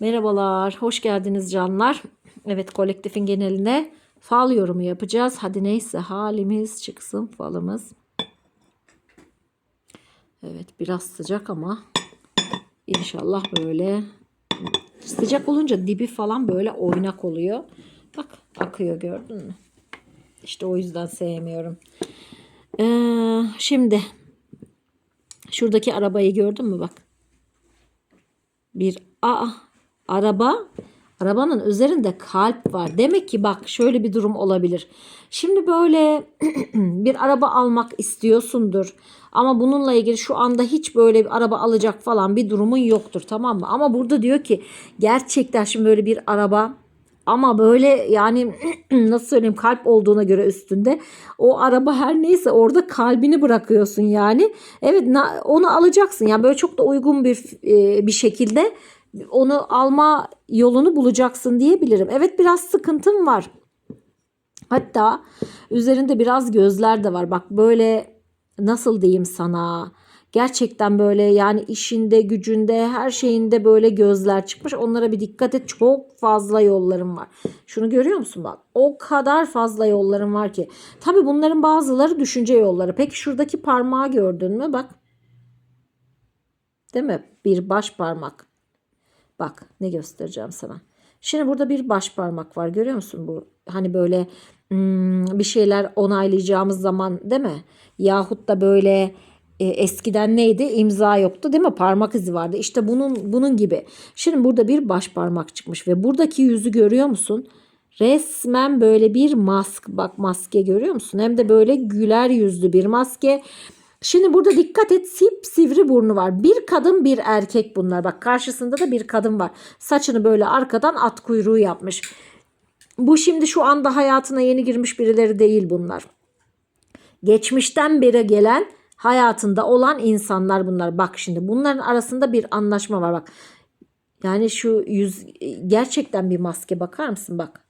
Merhabalar, hoş geldiniz canlar. Evet, kolektifin geneline fal yorumu yapacağız. Hadi neyse halimiz çıksın falımız. Evet, biraz sıcak ama inşallah böyle sıcak olunca dibi falan böyle oynak oluyor. Bak akıyor gördün mü? İşte o yüzden sevmiyorum. Ee, şimdi şuradaki arabayı gördün mü bak. Bir a araba arabanın üzerinde kalp var. Demek ki bak şöyle bir durum olabilir. Şimdi böyle bir araba almak istiyorsundur. Ama bununla ilgili şu anda hiç böyle bir araba alacak falan bir durumun yoktur tamam mı? Ama burada diyor ki gerçekten şimdi böyle bir araba ama böyle yani nasıl söyleyeyim kalp olduğuna göre üstünde o araba her neyse orada kalbini bırakıyorsun yani. Evet onu alacaksın yani böyle çok da uygun bir e, bir şekilde onu alma yolunu bulacaksın diyebilirim. Evet biraz sıkıntım var. Hatta üzerinde biraz gözler de var. Bak böyle nasıl diyeyim sana? Gerçekten böyle yani işinde, gücünde, her şeyinde böyle gözler çıkmış. Onlara bir dikkat et. Çok fazla yollarım var. Şunu görüyor musun bak? O kadar fazla yollarım var ki. Tabii bunların bazıları düşünce yolları. Peki şuradaki parmağı gördün mü? Bak. Değil mi? Bir baş parmak. Bak ne göstereceğim sana. Şimdi burada bir baş parmak var görüyor musun bu? Hani böyle hmm, bir şeyler onaylayacağımız zaman değil mi? Yahut da böyle e, eskiden neydi? İmza yoktu değil mi? Parmak izi vardı. İşte bunun bunun gibi. Şimdi burada bir baş parmak çıkmış ve buradaki yüzü görüyor musun? Resmen böyle bir mask. Bak maske görüyor musun? Hem de böyle güler yüzlü bir maske. Şimdi burada dikkat et sip sivri burnu var. Bir kadın bir erkek bunlar. Bak karşısında da bir kadın var. Saçını böyle arkadan at kuyruğu yapmış. Bu şimdi şu anda hayatına yeni girmiş birileri değil bunlar. Geçmişten beri gelen hayatında olan insanlar bunlar. Bak şimdi bunların arasında bir anlaşma var bak. Yani şu yüz gerçekten bir maske bakar mısın bak.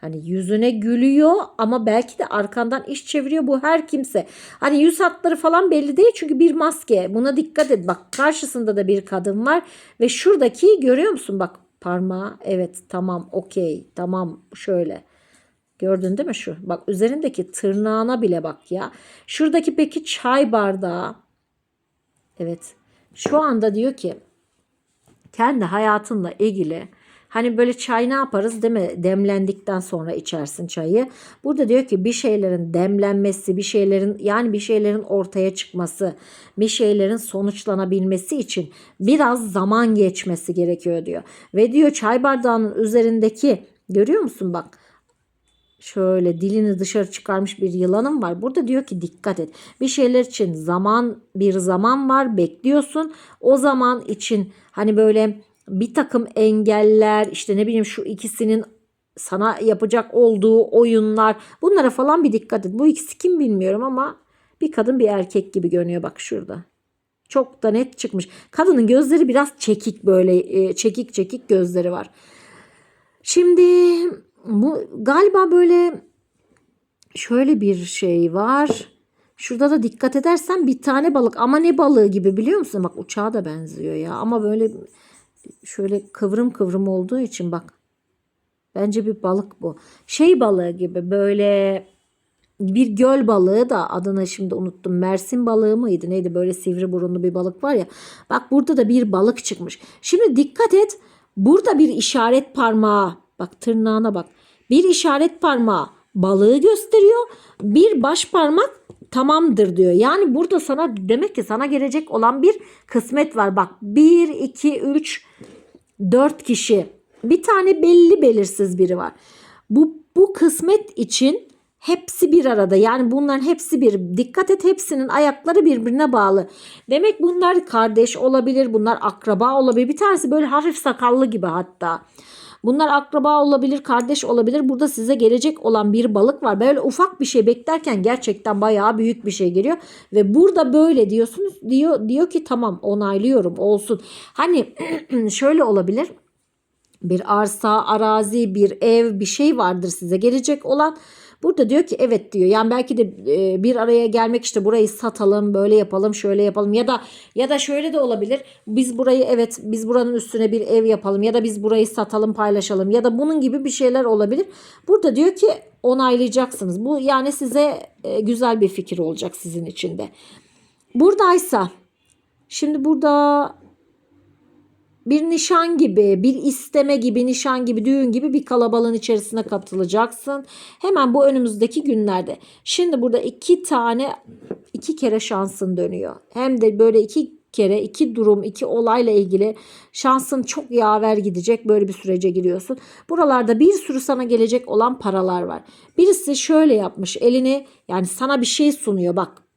Hani yüzüne gülüyor ama belki de arkandan iş çeviriyor bu her kimse. Hani yüz hatları falan belli değil çünkü bir maske. Buna dikkat et. Bak karşısında da bir kadın var ve şuradaki görüyor musun bak parmağı. Evet tamam okey tamam şöyle. Gördün değil mi şu? Bak üzerindeki tırnağına bile bak ya. Şuradaki peki çay bardağı. Evet. Şu anda diyor ki kendi hayatınla ilgili Hani böyle çay ne yaparız değil mi? Demlendikten sonra içersin çayı. Burada diyor ki bir şeylerin demlenmesi, bir şeylerin yani bir şeylerin ortaya çıkması, bir şeylerin sonuçlanabilmesi için biraz zaman geçmesi gerekiyor diyor. Ve diyor çay bardağının üzerindeki görüyor musun bak şöyle dilini dışarı çıkarmış bir yılanım var. Burada diyor ki dikkat et. Bir şeyler için zaman bir zaman var bekliyorsun. O zaman için hani böyle bir takım engeller işte ne bileyim şu ikisinin sana yapacak olduğu oyunlar bunlara falan bir dikkat et. Bu ikisi kim bilmiyorum ama bir kadın bir erkek gibi görünüyor bak şurada. Çok da net çıkmış. Kadının gözleri biraz çekik böyle e, çekik çekik gözleri var. Şimdi bu galiba böyle şöyle bir şey var. Şurada da dikkat edersen bir tane balık ama ne balığı gibi biliyor musun? Bak uçağa da benziyor ya ama böyle şöyle kıvrım kıvrım olduğu için bak. Bence bir balık bu. Şey balığı gibi böyle bir göl balığı da adını şimdi unuttum. Mersin balığı mıydı neydi böyle sivri burunlu bir balık var ya. Bak burada da bir balık çıkmış. Şimdi dikkat et. Burada bir işaret parmağı. Bak tırnağına bak. Bir işaret parmağı balığı gösteriyor. Bir baş parmak tamamdır diyor. Yani burada sana demek ki sana gelecek olan bir kısmet var. Bak 1, 2, 3, 4 kişi. Bir tane belli belirsiz biri var. Bu, bu kısmet için hepsi bir arada. Yani bunların hepsi bir. Dikkat et hepsinin ayakları birbirine bağlı. Demek bunlar kardeş olabilir. Bunlar akraba olabilir. Bir tanesi böyle hafif sakallı gibi hatta. Bunlar akraba olabilir, kardeş olabilir. Burada size gelecek olan bir balık var. Böyle ufak bir şey beklerken gerçekten bayağı büyük bir şey geliyor ve burada böyle diyorsunuz. Diyor diyor ki tamam onaylıyorum olsun. Hani şöyle olabilir. Bir arsa, arazi, bir ev, bir şey vardır size gelecek olan. Burada diyor ki evet diyor. Yani belki de e, bir araya gelmek işte burayı satalım, böyle yapalım, şöyle yapalım ya da ya da şöyle de olabilir. Biz burayı evet biz buranın üstüne bir ev yapalım ya da biz burayı satalım, paylaşalım ya da bunun gibi bir şeyler olabilir. Burada diyor ki onaylayacaksınız. Bu yani size e, güzel bir fikir olacak sizin için de. Buradaysa şimdi burada bir nişan gibi, bir isteme gibi, nişan gibi, düğün gibi bir kalabalığın içerisine katılacaksın. Hemen bu önümüzdeki günlerde. Şimdi burada iki tane, iki kere şansın dönüyor. Hem de böyle iki kere, iki durum, iki olayla ilgili şansın çok yaver gidecek. Böyle bir sürece giriyorsun. Buralarda bir sürü sana gelecek olan paralar var. Birisi şöyle yapmış. Elini yani sana bir şey sunuyor. Bak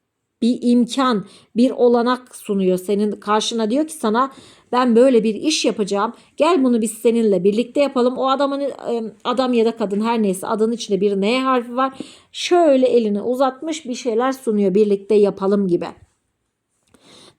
bir imkan, bir olanak sunuyor senin karşına diyor ki sana ben böyle bir iş yapacağım. Gel bunu biz seninle birlikte yapalım. O adamın adam ya da kadın her neyse adının içinde bir N harfi var. Şöyle elini uzatmış bir şeyler sunuyor. Birlikte yapalım gibi.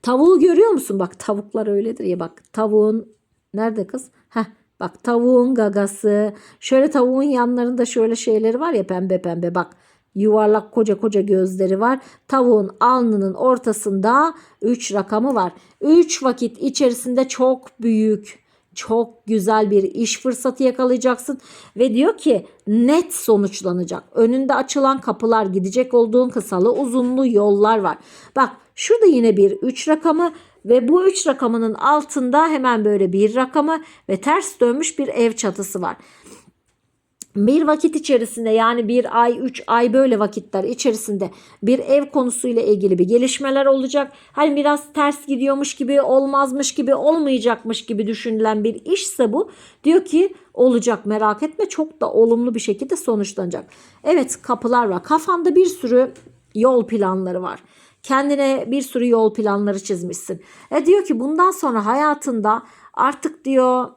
Tavuğu görüyor musun? Bak tavuklar öyledir ya bak. Tavuğun nerede kız? Heh bak tavuğun gagası. Şöyle tavuğun yanlarında şöyle şeyleri var ya pembe pembe bak. Yuvarlak koca koca gözleri var. Tavuğun alnının ortasında 3 rakamı var. 3 vakit içerisinde çok büyük, çok güzel bir iş fırsatı yakalayacaksın ve diyor ki net sonuçlanacak. Önünde açılan kapılar, gidecek olduğun kısalı, uzunlu yollar var. Bak şurada yine bir 3 rakamı ve bu 3 rakamının altında hemen böyle bir rakamı ve ters dönmüş bir ev çatısı var bir vakit içerisinde yani bir ay, üç ay böyle vakitler içerisinde bir ev konusuyla ilgili bir gelişmeler olacak. Hani biraz ters gidiyormuş gibi, olmazmış gibi, olmayacakmış gibi düşünülen bir işse bu. Diyor ki olacak merak etme çok da olumlu bir şekilde sonuçlanacak. Evet kapılar var. Kafanda bir sürü yol planları var. Kendine bir sürü yol planları çizmişsin. E diyor ki bundan sonra hayatında artık diyor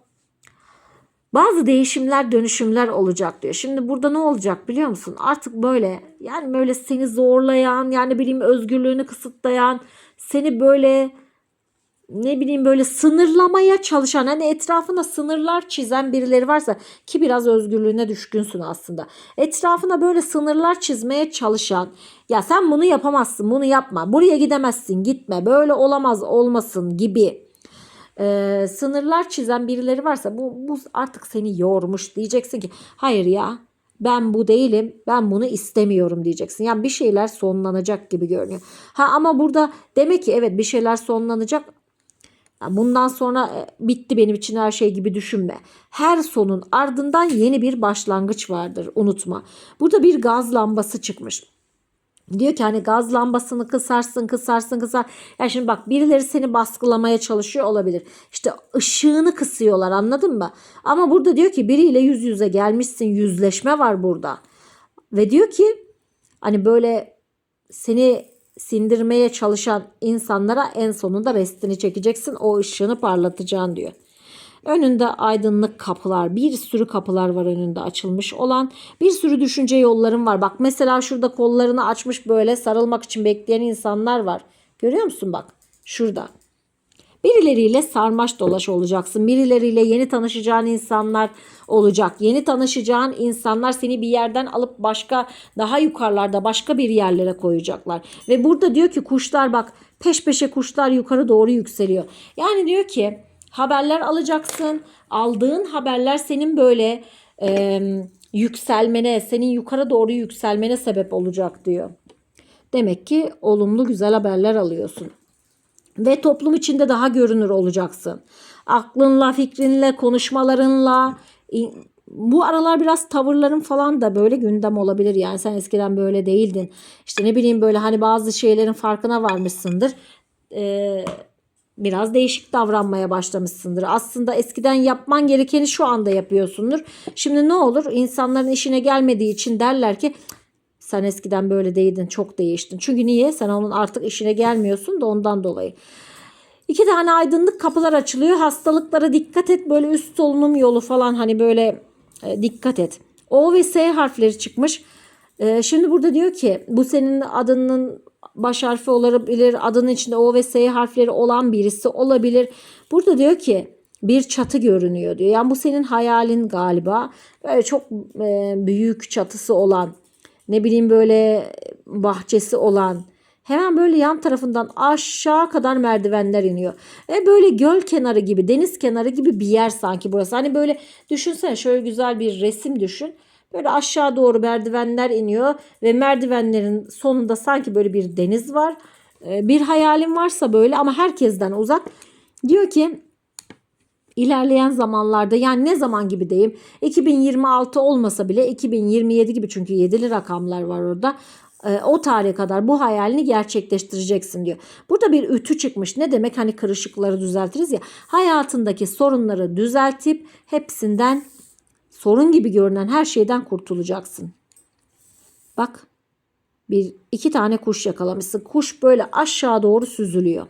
bazı değişimler, dönüşümler olacak diyor. Şimdi burada ne olacak biliyor musun? Artık böyle yani böyle seni zorlayan, yani bileyim özgürlüğünü kısıtlayan, seni böyle ne bileyim böyle sınırlamaya çalışan hani etrafına sınırlar çizen birileri varsa ki biraz özgürlüğüne düşkünsün aslında. Etrafına böyle sınırlar çizmeye çalışan ya sen bunu yapamazsın bunu yapma buraya gidemezsin gitme böyle olamaz olmasın gibi e, sınırlar çizen birileri varsa bu, bu artık seni yormuş diyeceksin ki hayır ya ben bu değilim ben bunu istemiyorum diyeceksin. Yani bir şeyler sonlanacak gibi görünüyor. Ha ama burada demek ki evet bir şeyler sonlanacak Bundan sonra e, bitti benim için her şey gibi düşünme. Her sonun ardından yeni bir başlangıç vardır unutma. Burada bir gaz lambası çıkmış. Diyor ki hani gaz lambasını kısarsın kısarsın kısar. Ya şimdi bak birileri seni baskılamaya çalışıyor olabilir. İşte ışığını kısıyorlar anladın mı? Ama burada diyor ki biriyle yüz yüze gelmişsin yüzleşme var burada. Ve diyor ki hani böyle seni sindirmeye çalışan insanlara en sonunda restini çekeceksin. O ışığını parlatacaksın diyor. Önünde aydınlık kapılar, bir sürü kapılar var önünde açılmış olan. Bir sürü düşünce yolların var. Bak mesela şurada kollarını açmış böyle sarılmak için bekleyen insanlar var. Görüyor musun bak? Şurada. Birileriyle sarmaş dolaş olacaksın. Birileriyle yeni tanışacağın insanlar olacak. Yeni tanışacağın insanlar seni bir yerden alıp başka daha yukarılarda başka bir yerlere koyacaklar. Ve burada diyor ki kuşlar bak peş peşe kuşlar yukarı doğru yükseliyor. Yani diyor ki haberler alacaksın. Aldığın haberler senin böyle e, yükselmene, senin yukarı doğru yükselmene sebep olacak diyor. Demek ki olumlu güzel haberler alıyorsun. Ve toplum içinde daha görünür olacaksın. Aklınla, fikrinle, konuşmalarınla bu aralar biraz tavırların falan da böyle gündem olabilir. Yani sen eskiden böyle değildin. İşte ne bileyim böyle hani bazı şeylerin farkına varmışsındır. Ee, biraz değişik davranmaya başlamışsındır. Aslında eskiden yapman gerekeni şu anda yapıyorsundur. Şimdi ne olur? İnsanların işine gelmediği için derler ki sen eskiden böyle değildin, çok değiştin. Çünkü niye? Sen onun artık işine gelmiyorsun da ondan dolayı. İki tane aydınlık kapılar açılıyor. Hastalıklara dikkat et. Böyle üst solunum yolu falan hani böyle e, dikkat et. O ve S harfleri çıkmış. E, şimdi burada diyor ki bu senin adının baş harfi olabilir. Adının içinde O ve S harfleri olan birisi olabilir. Burada diyor ki bir çatı görünüyor diyor. Yani bu senin hayalin galiba. Böyle çok e, büyük çatısı olan ne bileyim böyle bahçesi olan hemen böyle yan tarafından aşağı kadar merdivenler iniyor. E böyle göl kenarı gibi, deniz kenarı gibi bir yer sanki burası. Hani böyle düşünsene şöyle güzel bir resim düşün. Böyle aşağı doğru merdivenler iniyor ve merdivenlerin sonunda sanki böyle bir deniz var. E, bir hayalim varsa böyle ama herkesten uzak. Diyor ki ilerleyen zamanlarda yani ne zaman gibi diyeyim 2026 olmasa bile 2027 gibi çünkü yedili rakamlar var orada e, o tarihe kadar bu hayalini gerçekleştireceksin diyor. Burada bir ütü çıkmış. Ne demek? Hani kırışıkları düzeltiriz ya. Hayatındaki sorunları düzeltip hepsinden sorun gibi görünen her şeyden kurtulacaksın. Bak bir iki tane kuş yakalamışsın. Kuş böyle aşağı doğru süzülüyor.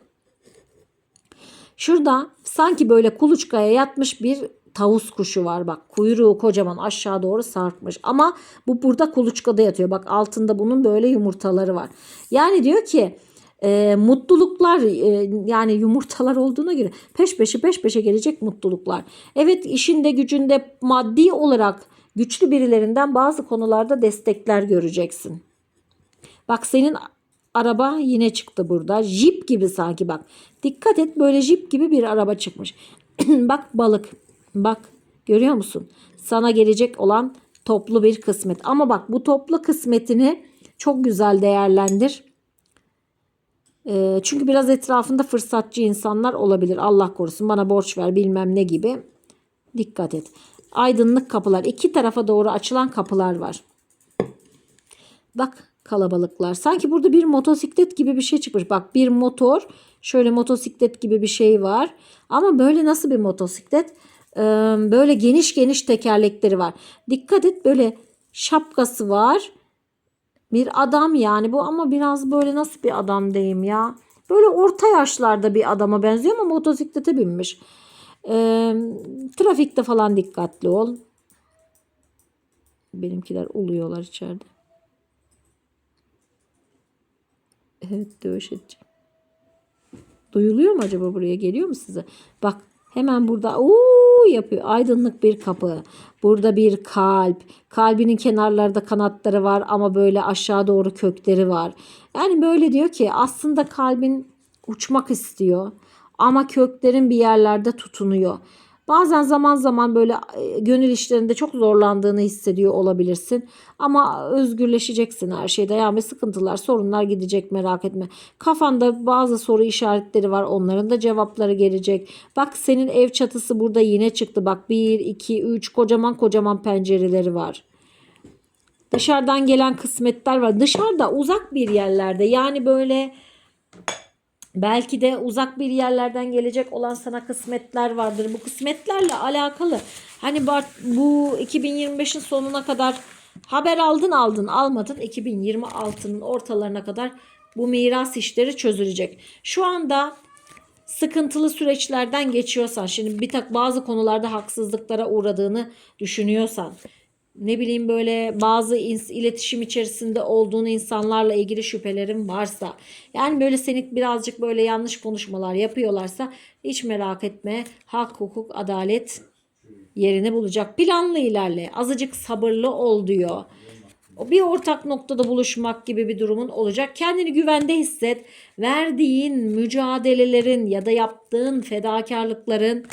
Şurada sanki böyle kuluçkaya yatmış bir tavus kuşu var bak kuyruğu kocaman aşağı doğru sarkmış ama bu burada kuluçkada yatıyor bak altında bunun böyle yumurtaları var yani diyor ki e, mutluluklar e, yani yumurtalar olduğuna göre peş peşe peş peşe gelecek mutluluklar evet işinde gücünde maddi olarak güçlü birilerinden bazı konularda destekler göreceksin bak senin araba yine çıktı burada. Jeep gibi sanki bak. Dikkat et böyle jeep gibi bir araba çıkmış. bak balık. Bak görüyor musun? Sana gelecek olan toplu bir kısmet. Ama bak bu toplu kısmetini çok güzel değerlendir. E, çünkü biraz etrafında fırsatçı insanlar olabilir. Allah korusun bana borç ver bilmem ne gibi. Dikkat et. Aydınlık kapılar. iki tarafa doğru açılan kapılar var. Bak kalabalıklar. Sanki burada bir motosiklet gibi bir şey çıkmış. Bak bir motor. Şöyle motosiklet gibi bir şey var. Ama böyle nasıl bir motosiklet? Ee, böyle geniş geniş tekerlekleri var. Dikkat et böyle şapkası var. Bir adam yani bu ama biraz böyle nasıl bir adam diyeyim ya. Böyle orta yaşlarda bir adama benziyor ama motosiklete binmiş. Ee, trafikte falan dikkatli ol. Benimkiler uluyorlar içeride. Evet dövüş edeceğim. Duyuluyor mu acaba buraya geliyor mu size? Bak hemen burada yapıyor. Aydınlık bir kapı. Burada bir kalp. Kalbinin kenarlarda kanatları var ama böyle aşağı doğru kökleri var. Yani böyle diyor ki aslında kalbin uçmak istiyor ama köklerin bir yerlerde tutunuyor. Bazen zaman zaman böyle e, gönül işlerinde çok zorlandığını hissediyor olabilirsin. Ama özgürleşeceksin her şeyde. Yani sıkıntılar, sorunlar gidecek merak etme. Kafanda bazı soru işaretleri var. Onların da cevapları gelecek. Bak senin ev çatısı burada yine çıktı. Bak 1, 2, 3 kocaman kocaman pencereleri var. Dışarıdan gelen kısmetler var. Dışarıda uzak bir yerlerde yani böyle Belki de uzak bir yerlerden gelecek olan sana kısmetler vardır. Bu kısmetlerle alakalı hani bu 2025'in sonuna kadar haber aldın aldın almadın 2026'nın ortalarına kadar bu miras işleri çözülecek. Şu anda sıkıntılı süreçlerden geçiyorsan şimdi bir tak bazı konularda haksızlıklara uğradığını düşünüyorsan ne bileyim böyle bazı iletişim içerisinde olduğun insanlarla ilgili şüphelerin varsa yani böyle senin birazcık böyle yanlış konuşmalar yapıyorlarsa hiç merak etme hak hukuk adalet yerini bulacak planlı ilerle azıcık sabırlı ol diyor bir ortak noktada buluşmak gibi bir durumun olacak. Kendini güvende hisset. Verdiğin mücadelelerin ya da yaptığın fedakarlıkların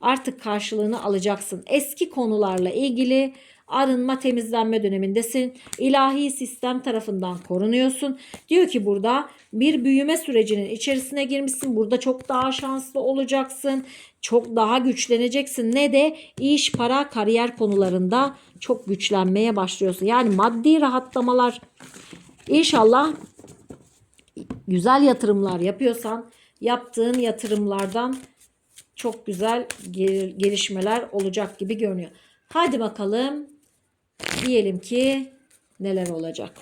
artık karşılığını alacaksın. Eski konularla ilgili arınma temizlenme dönemindesin. İlahi sistem tarafından korunuyorsun. Diyor ki burada bir büyüme sürecinin içerisine girmişsin. Burada çok daha şanslı olacaksın. Çok daha güçleneceksin. Ne de iş, para, kariyer konularında çok güçlenmeye başlıyorsun. Yani maddi rahatlamalar inşallah güzel yatırımlar yapıyorsan yaptığın yatırımlardan çok güzel gelişmeler olacak gibi görünüyor. Hadi bakalım Diyelim ki neler olacak.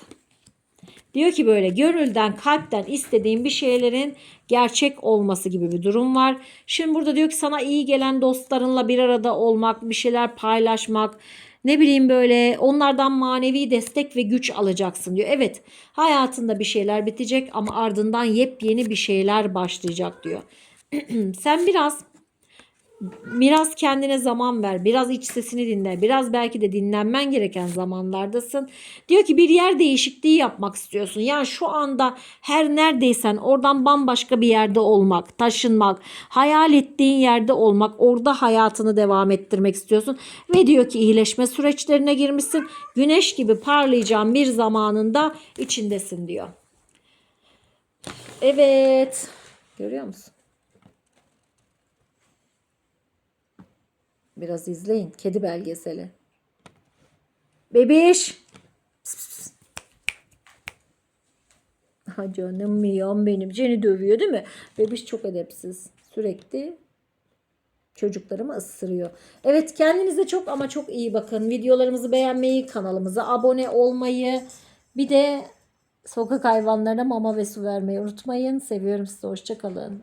Diyor ki böyle gönülden kalpten istediğin bir şeylerin gerçek olması gibi bir durum var. Şimdi burada diyor ki sana iyi gelen dostlarınla bir arada olmak, bir şeyler paylaşmak, ne bileyim böyle onlardan manevi destek ve güç alacaksın diyor. Evet hayatında bir şeyler bitecek ama ardından yepyeni bir şeyler başlayacak diyor. Sen biraz Biraz kendine zaman ver. Biraz iç sesini dinle. Biraz belki de dinlenmen gereken zamanlardasın. Diyor ki bir yer değişikliği yapmak istiyorsun. Yani şu anda her neredeysen oradan bambaşka bir yerde olmak, taşınmak, hayal ettiğin yerde olmak, orada hayatını devam ettirmek istiyorsun. Ve diyor ki iyileşme süreçlerine girmişsin. Güneş gibi parlayacağın bir zamanında içindesin diyor. Evet. Görüyor musun? Biraz izleyin. Kedi belgeseli. Bebiş. Pıs pıs. Ha canım miyam benim. Seni dövüyor değil mi? Bebiş çok edepsiz. Sürekli çocuklarımı ısırıyor. Evet kendinize çok ama çok iyi bakın. Videolarımızı beğenmeyi, kanalımıza abone olmayı, bir de sokak hayvanlarına mama ve su vermeyi unutmayın. Seviyorum sizi. Hoşçakalın.